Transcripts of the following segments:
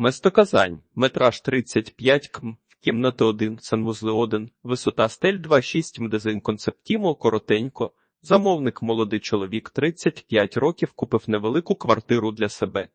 Местоказань. Метраж 35 км. Кімната 1, санвузли 1, висота стель 2,6 м. концептімо, коротенько. Замовник молодий чоловік 35 років купив невелику квартиру для себе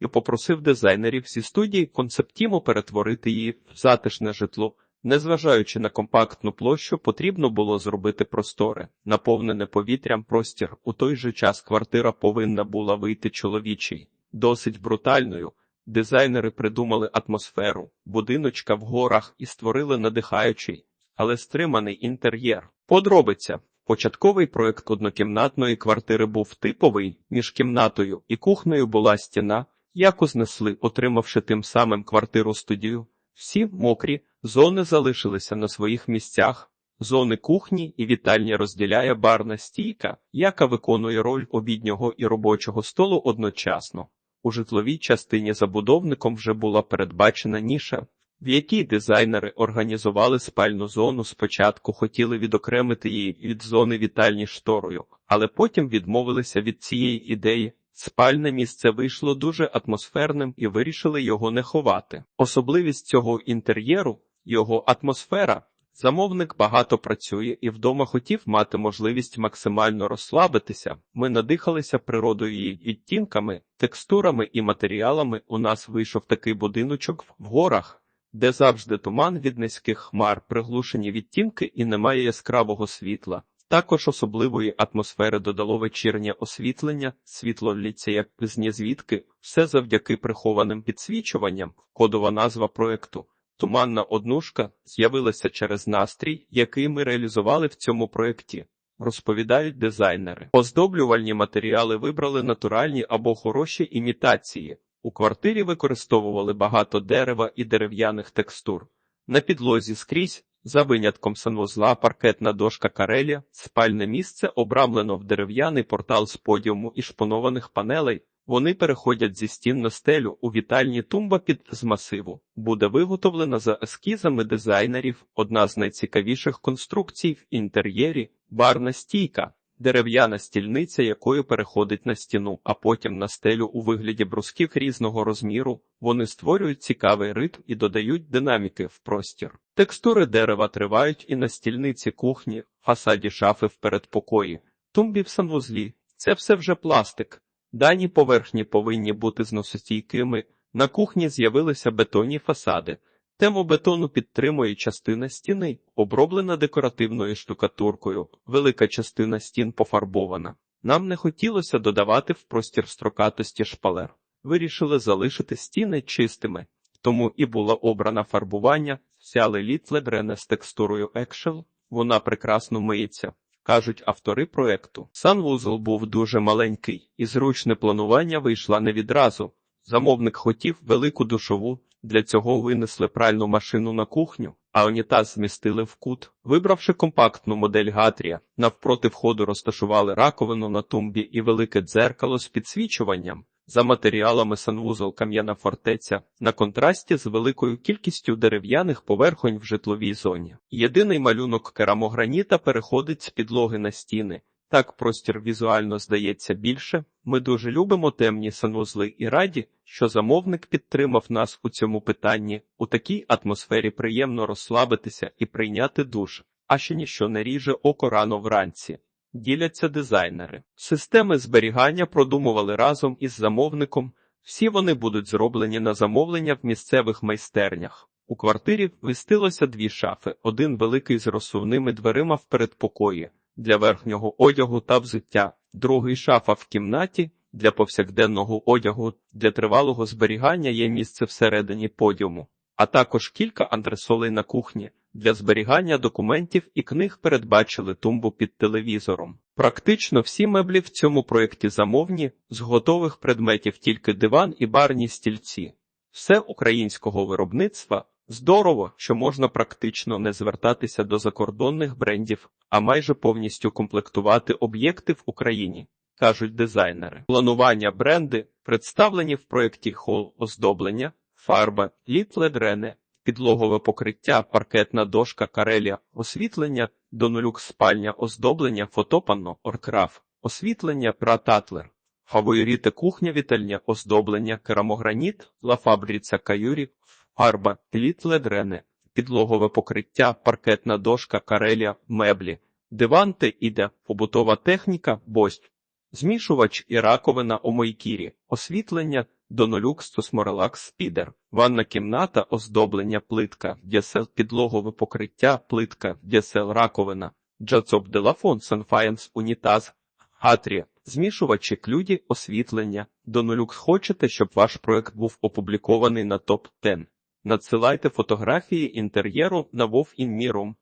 і попросив дизайнерів зі студії концептімо перетворити її в затишне житло. Незважаючи на компактну площу, потрібно було зробити просторе, наповнене повітрям простір. У той же час квартира повинна була вийти чоловічий, досить брутальною. Дизайнери придумали атмосферу, будиночка в горах і створили надихаючий, але стриманий інтер'єр. Подробиця. Початковий проект однокімнатної квартири був типовий, між кімнатою і кухнею була стіна, яку знесли, отримавши тим самим квартиру студію. Всі мокрі зони залишилися на своїх місцях. Зони кухні і вітальні розділяє барна стійка, яка виконує роль обіднього і робочого столу одночасно. У житловій частині забудовником вже була передбачена ніша, в якій дизайнери організували спальну зону. Спочатку хотіли відокремити її від зони вітальні шторою, але потім відмовилися від цієї ідеї. Спальне місце вийшло дуже атмосферним і вирішили його не ховати. Особливість цього інтер'єру його атмосфера. Замовник багато працює і вдома хотів мати можливість максимально розслабитися. Ми надихалися природою її відтінками, текстурами і матеріалами. У нас вийшов такий будиночок в горах, де завжди туман від низьких хмар, приглушені відтінки і немає яскравого світла. Також особливої атмосфери додало вечірнє освітлення, світло літься як звідки, все завдяки прихованим підсвічуванням, кодова назва проекту. Туманна однушка з'явилася через настрій, який ми реалізували в цьому проєкті, розповідають дизайнери. Оздоблювальні матеріали вибрали натуральні або хороші імітації. У квартирі використовували багато дерева і дерев'яних текстур. На підлозі скрізь, за винятком санвузла, паркетна дошка карелія, спальне місце обрамлено в дерев'яний портал з подіуму і шпонованих панелей. Вони переходять зі стін на стелю у вітальні тумба під з масиву. Буде виготовлена за ескізами дизайнерів одна з найцікавіших конструкцій в інтер'єрі барна стійка, дерев'яна стільниця, якою переходить на стіну, а потім на стелю у вигляді брусків різного розміру. Вони створюють цікавий ритм і додають динаміки в простір. Текстури дерева тривають і на стільниці кухні, фасаді шафи в передпокої, тумбі в санвузлі. Це все вже пластик. Дані поверхні повинні бути зносостійкими. На кухні з'явилися бетонні фасади. Тему бетону підтримує частина стіни, оброблена декоративною штукатуркою. Велика частина стін пофарбована. Нам не хотілося додавати в простір строкатості шпалер. Вирішили залишити стіни чистими, тому і було обрано фарбування, взяли літледрене з текстурою екшел, вона прекрасно миється кажуть автори проекту. Санвузол був дуже маленький, і зручне планування вийшла не відразу. Замовник хотів велику душову, для цього винесли пральну машину на кухню, а унітаз змістили в кут. Вибравши компактну модель Гатрія, навпроти входу розташували раковину на тумбі і велике дзеркало з підсвічуванням. За матеріалами санвузол кам'яна фортеця на контрасті з великою кількістю дерев'яних поверхонь в житловій зоні. Єдиний малюнок керамограніта переходить з підлоги на стіни. Так простір візуально здається більше. Ми дуже любимо темні санвузли і раді, що замовник підтримав нас у цьому питанні. У такій атмосфері приємно розслабитися і прийняти душ, а ще ніщо не ріже око рано вранці. Діляться дизайнери. Системи зберігання продумували разом із замовником. Всі вони будуть зроблені на замовлення в місцевих майстернях. У квартирі вмістилося дві шафи: один великий з розсувними дверима в передпокої для верхнього одягу та взуття, другий шафа в кімнаті для повсякденного одягу, для тривалого зберігання є місце всередині подіуму, а також кілька антресолей на кухні. Для зберігання документів і книг передбачили тумбу під телевізором. Практично всі меблі в цьому проєкті замовні, з готових предметів тільки диван і барні стільці. Все українського виробництва здорово, що можна практично не звертатися до закордонних брендів, а майже повністю комплектувати об'єкти в Україні, кажуть дизайнери. Планування бренди представлені в проєкті хол оздоблення, фарба, літледрене, підлогове покриття, паркетна дошка, карелія, освітлення, донолюк спальня, оздоблення, фотопанно, оркраф, освітлення, прататлер, Фаворіти кухня, вітальня, оздоблення, керамограніт, лафабріця каюрі, фарба, літле дрени, підлогове покриття, паркетна дошка, карелія, меблі, диван та іде, побутова техніка, бость, змішувач і раковина у мойкірі, освітлення, донолюкс, тосморелакс, спідер, ванна кімната, оздоблення, плитка, дясел, підлогове покриття, плитка, дясел, раковина, джацоп делафон, санфаєнс, унітаз, Атрія, змішувачі клюді, освітлення. Донолюкс хочете, щоб ваш проект був опублікований на топ 10 Надсилайте фотографії інтер'єру на Вов Рю.